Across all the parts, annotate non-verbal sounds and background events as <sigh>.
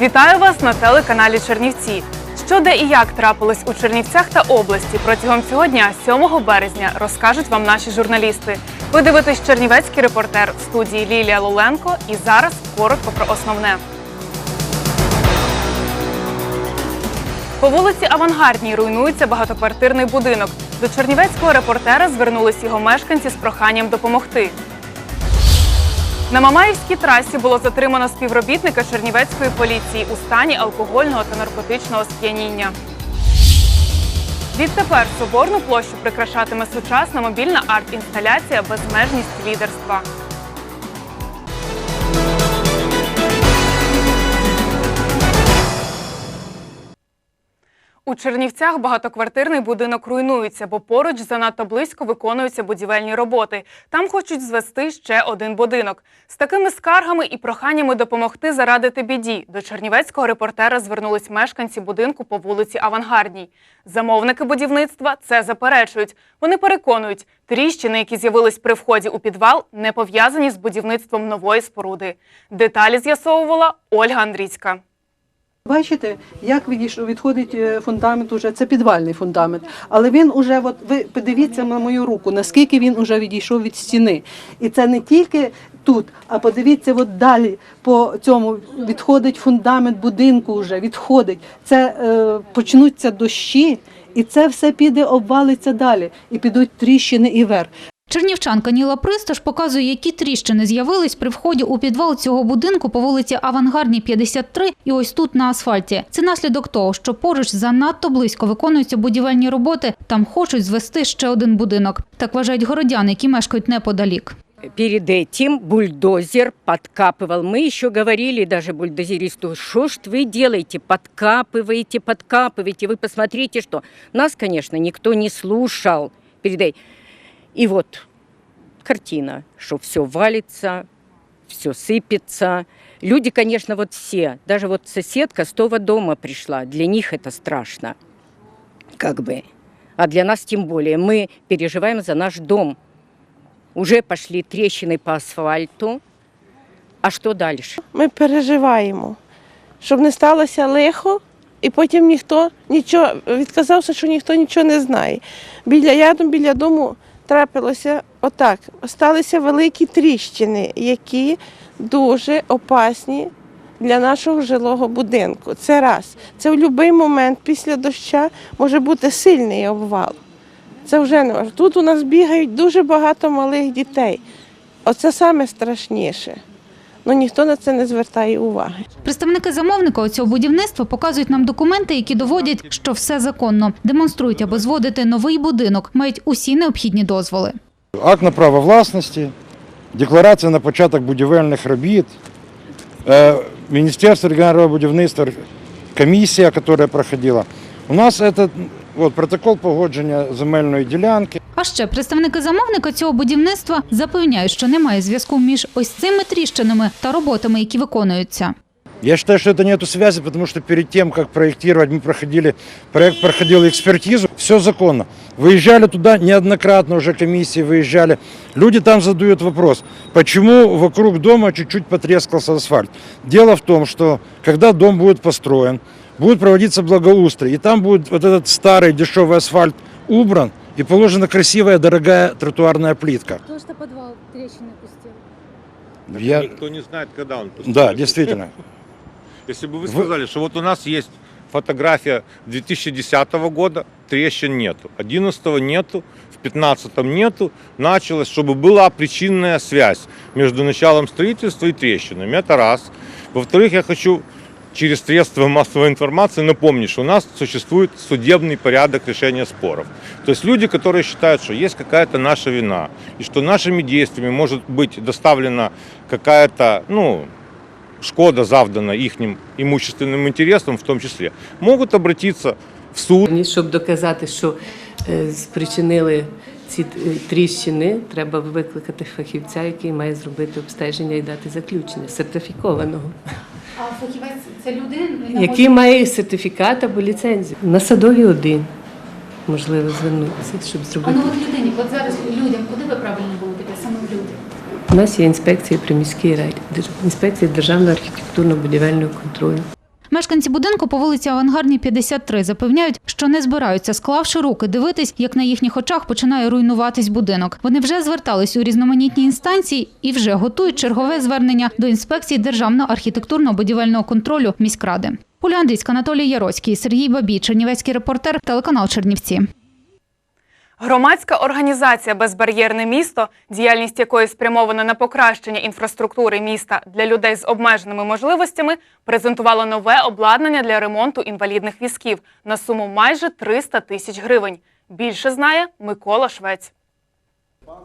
Вітаю вас на телеканалі Чернівці. Що де і як трапилось у Чернівцях та області протягом цього дня, 7 березня, розкажуть вам наші журналісти. Ви дивитесь Чернівецький репортер в студії Лілія Луленко. І зараз коротко про основне. По вулиці Авангардній руйнується багатоквартирний будинок. До чернівецького репортера звернулись його мешканці з проханням допомогти. На Мамаївській трасі було затримано співробітника Чернівецької поліції у стані алкогольного та наркотичного сп'яніння. Відтепер соборну площу прикрашатиме сучасна мобільна арт-інсталяція Безмежність лідерства. У Чернівцях багатоквартирний будинок руйнується, бо поруч занадто близько виконуються будівельні роботи. Там хочуть звести ще один будинок. З такими скаргами і проханнями допомогти зарадити біді. До чернівецького репортера звернулись мешканці будинку по вулиці Авангардній. Замовники будівництва це заперечують. Вони переконують, тріщини, які з'явились при вході у підвал, не пов'язані з будівництвом нової споруди. Деталі з'ясовувала Ольга Андрійська. Бачите, як відходить е, фундамент уже, це підвальний фундамент. Але він уже, от ви подивіться на мою руку, наскільки він уже відійшов від стіни. І це не тільки тут, а подивіться, от далі по цьому відходить фундамент будинку вже, відходить. Це е, почнуться дощі, і це все піде, обвалиться далі. І підуть тріщини і вверх. Чернівчанка Ніла Присташ показує, які тріщини з'явились при вході у підвал цього будинку по вулиці Авангардній, 53 і ось тут на асфальті. Це наслідок того, що поруч занадто близько виконуються будівельні роботи. Там хочуть звести ще один будинок. Так вважають городяни, які мешкають неподалік. Перед этим бульдозер подкапывал. Мы еще говорили даже бульдозеристу, что ж вы делаете, подкапываете, подкапываете. Вы посмотрите, что нас, конечно, никто не слушал. Передай. И вот картина, что все валится, все сыпется. Люди, конечно, вот все, даже вот соседка с того дома пришла, для них это страшно, как бы. А для нас тем более. Мы переживаем за наш дом. Уже пошли трещины по асфальту. А что дальше? ми переживаємо, щоб не сталося лихо, і потім ніхто нічого відказався, що ніхто нічого не знає. Біля ядом, біля дому трапилося отак. Осталися великі тріщини, які дуже опасні для нашого жилого будинку. Це раз. Це в будь-який момент після доща може бути сильний обвал. Це вже не важливо. Тут у нас бігають дуже багато малих дітей. Оце саме страшніше. Ну ніхто на це не звертає уваги. Представники замовника цього будівництва показують нам документи, які доводять, що все законно. Демонструють, аби зводити новий будинок, мають усі необхідні дозволи. Акт на право власності, декларація на початок будівельних робіт, е, Міністерство регіонального будівництва, комісія, яка проходила. У нас этот, от, протокол погодження земельної ділянки. А ще представники замовника цього будівництва запевняють, що немає зв'язку між ось цими тріщинами та роботами, які виконуються. Я считаю, что это нету связи, потому что перед тем, как проектировать, мы проходили, проект проходил экспертизу, все законно. Выезжали туда неоднократно, уже комиссии выезжали. Люди там задают вопрос, почему вокруг дома чуть-чуть потрескался асфальт. Дело в том, что когда дом будет построен, будет проводиться благоустрой, и там будет вот этот старый дешевый асфальт убран, и положена красивая, дорогая тротуарная плитка. Потому что подвал трещины пустил. Я... Никто не знает, когда он пустил. Да, действительно. <laughs> Если бы вы Вы- сказали, что вот у нас есть фотография 2010 года, трещин нету, 11 нету, в 15 нету, началось, чтобы была причинная связь между началом строительства и трещинами. Это раз. Во-вторых, я хочу через средства массовой информации напомнить, что у нас существует судебный порядок решения споров. То есть люди, которые считают, что есть какая-то наша вина, и что нашими действиями может быть доставлена какая-то, ну, шкода завдана их имущественным интересам в том числе, могут обратиться в суд. Ні, Щоб доказати, що е, спричинили ці е, тріщини, треба викликати фахівця, який має зробити обстеження і дати заключення сертифікованого, А фахівець це людина, який має сертифікат або ліцензію. На садові один можливо звернутися, щоб А зробити. ну от людині, от зараз людям, куди ви правильно будете, саме в люди? У нас є інспекція при міській раді, інспекція державного архітектурно-будівельного контролю. Мешканці будинку по вулиці Авангардній 53 запевняють, що не збираються, склавши руки, дивитись, як на їхніх очах починає руйнуватись будинок. Вони вже звертались у різноманітні інстанції і вже готують чергове звернення до інспекції державного архітектурно-будівельного контролю міськради. Оля Андрійська, Анатолій Яроцький, Сергій Бабій, Чернівецький репортер, телеканал Чернівці. Громадська організація Безбар'єрне місто, діяльність якої спрямована на покращення інфраструктури міста для людей з обмеженими можливостями, презентувала нове обладнання для ремонту інвалідних візків на суму майже 300 тисяч гривень. Більше знає Микола Швець.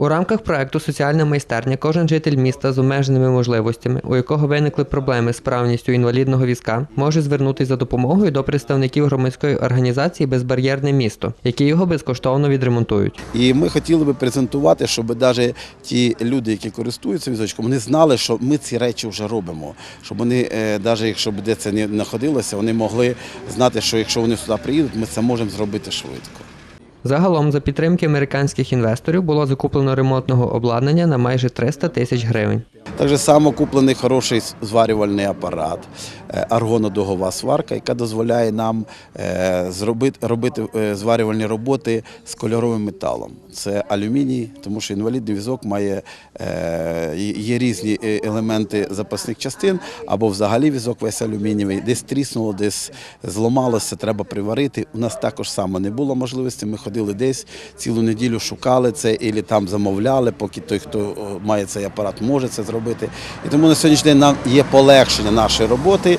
У рамках проекту Соціальна майстерня кожен житель міста з обмеженими можливостями, у якого виникли проблеми з правністю інвалідного візка, може звернутися за допомогою до представників громадської організації Безбар'єрне місто, які його безкоштовно відремонтують. І ми хотіли би презентувати, щоб навіть ті люди, які користуються візочком, вони знали, що ми ці речі вже робимо. Щоб вони, навіть якщо б де це не знаходилося, вони могли знати, що якщо вони сюди приїдуть, ми це можемо зробити швидко. Загалом, за підтримки американських інвесторів, було закуплено ремонтного обладнання на майже 300 тисяч гривень. Так само куплений хороший зварювальний апарат, е, аргонодугова сварка, яка дозволяє нам е, робити е, зварювальні роботи з кольоровим металом. Це алюміній, тому що інвалідний візок має є різні елементи запасних частин, або взагалі візок весь алюмінієвий, десь тріснуло, десь зламалося, треба приварити. У нас також само не було можливості. Ми ходили десь цілу неділю, шукали це, і там замовляли, поки той, хто має цей апарат, може це зробити. І тому на сьогоднішній день нам є полегшення нашої роботи.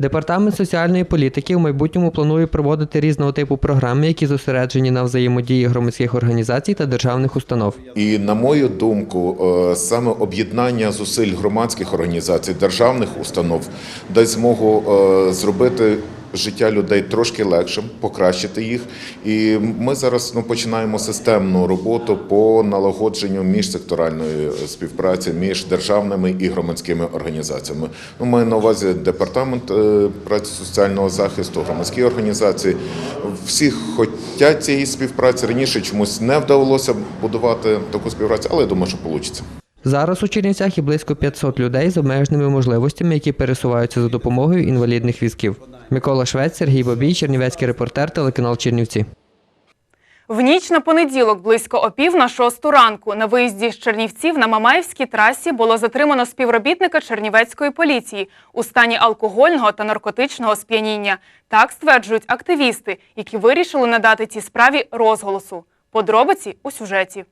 Департамент соціальної політики в майбутньому планує проводити різного типу програми, які зосереджені на взаємодії громадських організацій та державних установ. І на мою думку, е, саме об'єднання зусиль громадських організацій, державних установ дасть змогу е, зробити життя людей трошки легшим, покращити їх. І ми зараз ну, починаємо системну роботу по налагодженню міжсекторальної співпраці між державними і громадськими організаціями. Ну, маю на увазі департамент е, праці соціального захисту, громадські організації. Всі хочуть цієї співпраці. Раніше чомусь не вдалося будувати таку співпрацю, але я думаю, що вийде. Зараз у Чернівцях є близько 500 людей з обмеженими можливостями, які пересуваються за допомогою інвалідних візків. Микола Швець, Сергій Бабій, Чернівецький репортер, телеканал Чернівці. В ніч на понеділок близько опів на шосту ранку на виїзді з Чернівців на Мамаївській трасі було затримано співробітника Чернівецької поліції у стані алкогольного та наркотичного сп'яніння. Так стверджують активісти, які вирішили надати цій справі розголосу. Подробиці у сюжеті.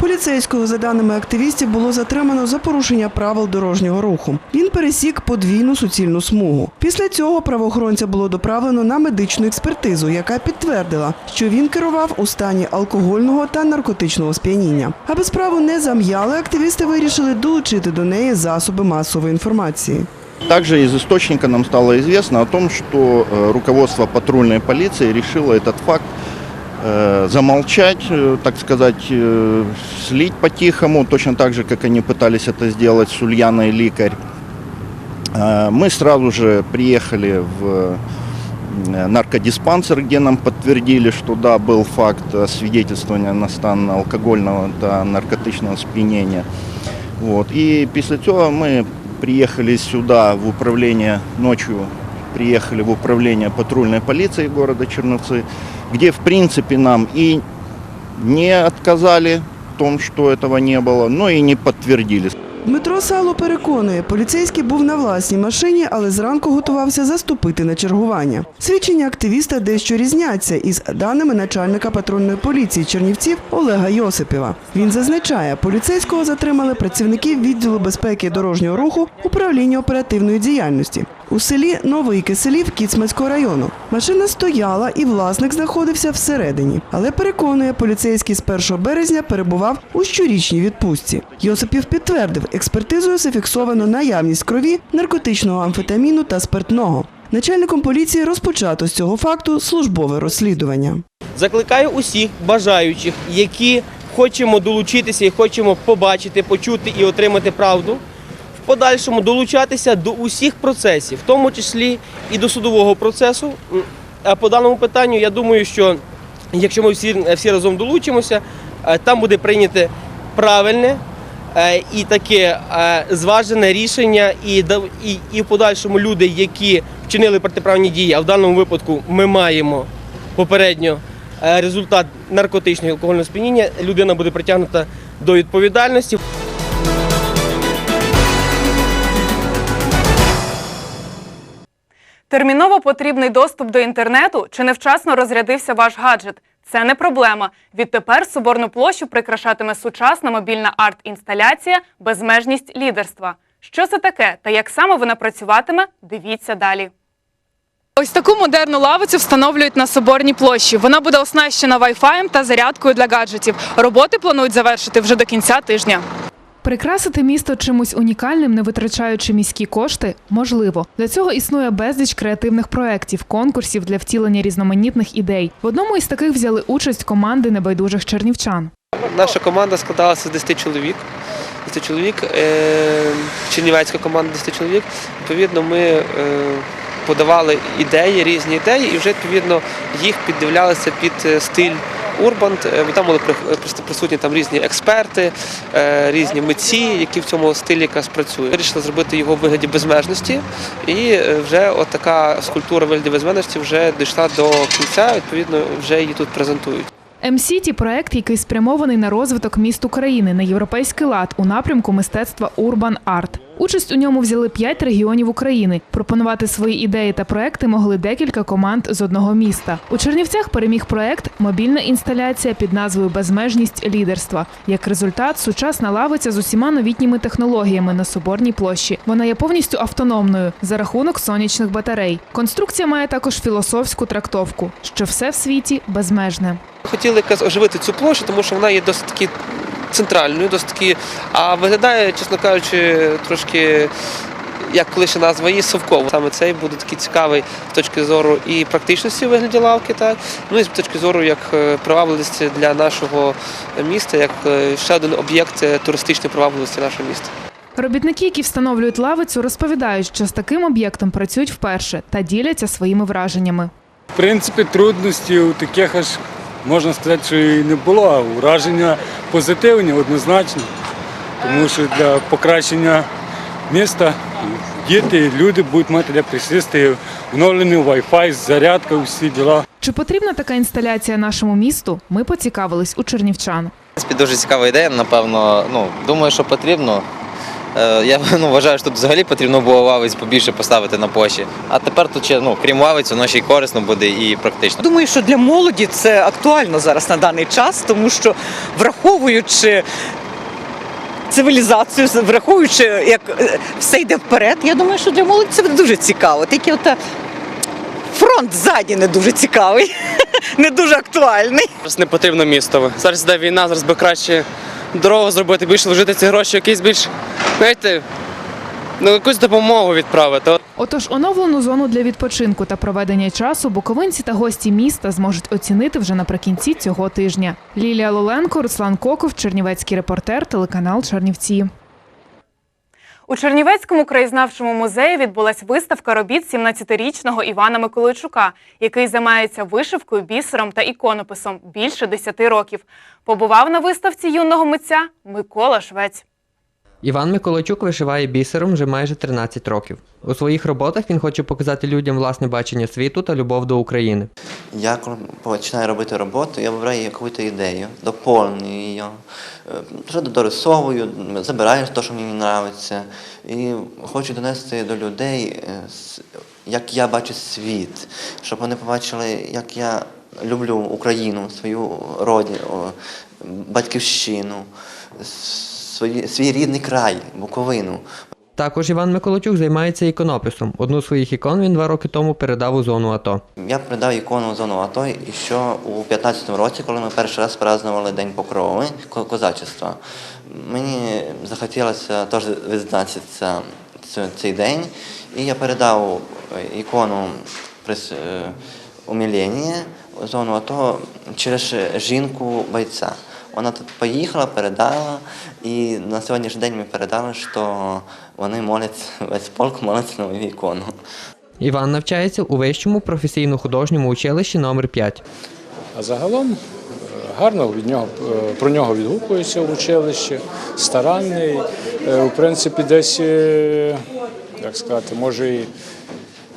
Поліцейського, за даними активістів, було затримано за порушення правил дорожнього руху. Він пересік подвійну суцільну смугу. Після цього правоохоронця було доправлено на медичну експертизу, яка підтвердила, що він керував у стані алкогольного та наркотичного сп'яніння. Аби справу не зам'яли, активісти вирішили долучити до неї засоби масової інформації. Также из источника нам стало известно о том, что э, руководство патрульной полиции решило этот факт э, замолчать, э, так сказать, э, слить по-тихому, точно так же, как они пытались это сделать с Ульяной Ликарь. Э, Мы сразу же приехали в э, наркодиспансер, где нам подтвердили, что да, был факт э, свидетельствования на стан алкогольного та наркотичного сп'янения. Вот. И после цього мы приехали сюда в управление ночью, приехали в управление патрульной полиции города Черновцы, где в принципе нам и не отказали в том, что этого не было, но и не подтвердили. Дмитро Сало переконує, поліцейський був на власній машині, але зранку готувався заступити на чергування. Свідчення активіста дещо різняться із даними начальника патрульної поліції Чернівців Олега Йосипєва. Він зазначає, поліцейського затримали працівників відділу безпеки дорожнього руху управління оперативної діяльності. у селі Новий Киселів Кіцманського району. Машина стояла і власник знаходився всередині. Але переконує, поліцейський з 1 березня перебував у щорічній відпустці. Йосипів підтвердив, експертизою зафіксовано наявність крові, наркотичного амфетаміну та спиртного. Начальником поліції розпочато з цього факту службове розслідування. Закликаю усіх бажаючих, які хочемо долучитися і хочемо побачити, почути і отримати правду, в подальшому долучатися до усіх процесів, в тому числі і до судового процесу. А по даному питанню, я думаю, що якщо ми всі, всі разом долучимося, е, там буде прийняте правильне і таке е, зважене рішення, і, і, і в подальшому люди, які вчинили протиправні дії, а в даному випадку ми маємо попередньо е, результат наркотичного і алкогольного сп'яніння, людина буде притягнута до відповідальності. Терміново потрібний доступ до інтернету чи невчасно розрядився ваш гаджет. Це не проблема. Відтепер Соборну площу прикрашатиме сучасна мобільна арт-інсталяція Безмежність лідерства. Що це таке та як саме вона працюватиме? Дивіться далі. Ось таку модерну лавицю встановлюють на Соборній площі. Вона буде оснащена Wi-Fi та зарядкою для гаджетів. Роботи планують завершити вже до кінця тижня. Прикрасити місто чимось унікальним, не витрачаючи міські кошти, можливо. Для цього існує безліч креативних проєктів, конкурсів для втілення різноманітних ідей. В одному із таких взяли участь команди небайдужих чернівчан. Наша команда складалася з 10 чоловік. 10 чоловік, е, чернівецька команда 10 чоловік. Відповідно, ми е, подавали ідеї, різні ідеї, і вже відповідно їх піддивлялися під е, стиль Урбан. Е, Там були при- присутні там різні експерти, е, різні митці, які в цьому стилі якраз працюють. Вирішили зробити його в вигляді безмежності, і е, вже от така скульптура в вигляді безмежності вже дійшла до кінця. Відповідно, вже її тут презентують. МСІТі – проект, який спрямований на розвиток міст України на європейський лад у напрямку мистецтва Урбан Арт. Участь у ньому взяли п'ять регіонів України. Пропонувати свої ідеї та проекти могли декілька команд з одного міста. У Чернівцях переміг проект Мобільна інсталяція під назвою Безмежність лідерства. Як результат, сучасна лавиця з усіма новітніми технологіями на соборній площі. Вона є повністю автономною за рахунок сонячних батарей. Конструкція має також філософську трактовку, що все в світі безмежне. Хотіли оживити цю площу, тому що вона є досить таки центральною, досить таки, а виглядає, чесно кажучи, трошки. Як колишня назва її совково. Саме цей буде такий цікавий з точки зору і практичності у вигляді лавки, так ну і з точки зору як е, привабливості для нашого міста, як е, ще один об'єкт е, туристичної привабливості нашого міста. Робітники, які встановлюють лавицю, розповідають, що з таким об'єктом працюють вперше та діляться своїми враженнями. В принципі, трудностей таких аж можна сказати, що і не було, а враження позитивні, однозначно. Тому що для покращення міста діти, люди будуть мати де присісти, вновлений Wi-Fi, зарядка, всі діла. Чи потрібна така інсталяція нашому місту? Ми поцікавились у чернівчан. В принципі, дуже цікава ідея, напевно. Ну, думаю, що потрібно. Е, Я <laughs> ну, вважаю, що тут взагалі потрібно було лавиць побільше поставити на площі. А тепер тут ще, ну, крім лавиць, воно ще й корисно буде і практично. Думаю, що для молоді це актуально зараз на даний час, тому що враховуючи цивілізацію, враховуючи, як е, все йде вперед, я думаю, що для молоді це буде дуже цікаво. Тільки от фронт ззаді не дуже цікавий, <laughs> не дуже актуальний. Зараз не потрібно містове. Зараз йде війна, зараз би краще дорогу зробити, більше вложити ці гроші, якийсь більш, знаєте, ну якусь допомогу відправити. Отож, оновлену зону для відпочинку та проведення часу буковинці та гості міста зможуть оцінити вже наприкінці цього тижня. Лілія Лоленко, Руслан Коков, Чернівецький репортер, телеканал Чернівці. У Чернівецькому краєзнавчому музеї відбулась виставка робіт 17-річного Івана Миколайчука, який займається вишивкою, бісером та іконописом більше 10 років. Побував на виставці юного митця Микола Швець. Іван Миколайчук вишиває бісером вже майже 13 років. У своїх роботах він хоче показати людям власне бачення світу та любов до України. Я коли починаю робити роботу, я вибираю якусь ідею, доповнюю її, що дорисовую, забираю те, що мені подобається. І хочу донести до людей, е, як я бачу світ, щоб вони побачили, як я люблю Україну, свою родину, батьківщину, свої- свій рідний край, Буковину. Також Іван Миколайчук займається іконописом. Одну з своїх ікон він два роки тому передав у зону АТО. Я передав ікону в зону АТО і що у 15-му році, коли ми перший раз празднували День покрови козачества, мені захотілося теж відзначитися цей день, і я передав ікону е, умилення зону АТО через жінку бойця. Вона тут поїхала, передала, і на сьогоднішній день ми передали, що вони моляться, весь полк молиться на мою ікону. Іван навчається у вищому професійно-художньому училищі номер 5 А загалом е, гарно від нього, е, про нього відгукується в училищі, старанний. Е, В принципі, десь, як сказати, може і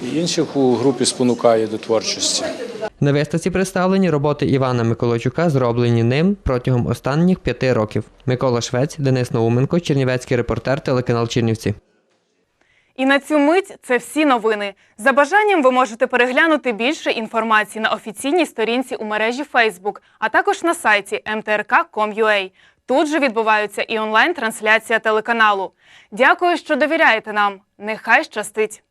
і інших у групі спонукає до творчості. На виставці представлені роботи Івана Миколайчука, зроблені ним протягом останніх п'яти років. Микола Швець, Денис Науменко, Чернівецький репортер, телеканал Чернівці. І на цю мить це всі новини. За бажанням ви можете переглянути більше інформації на офіційній сторінці у мережі Facebook, а також на сайті mtrk.com.ua. Тут же відбуваються і онлайн-трансляція телеканалу. Дякую, що довіряєте нам. Нехай щастить!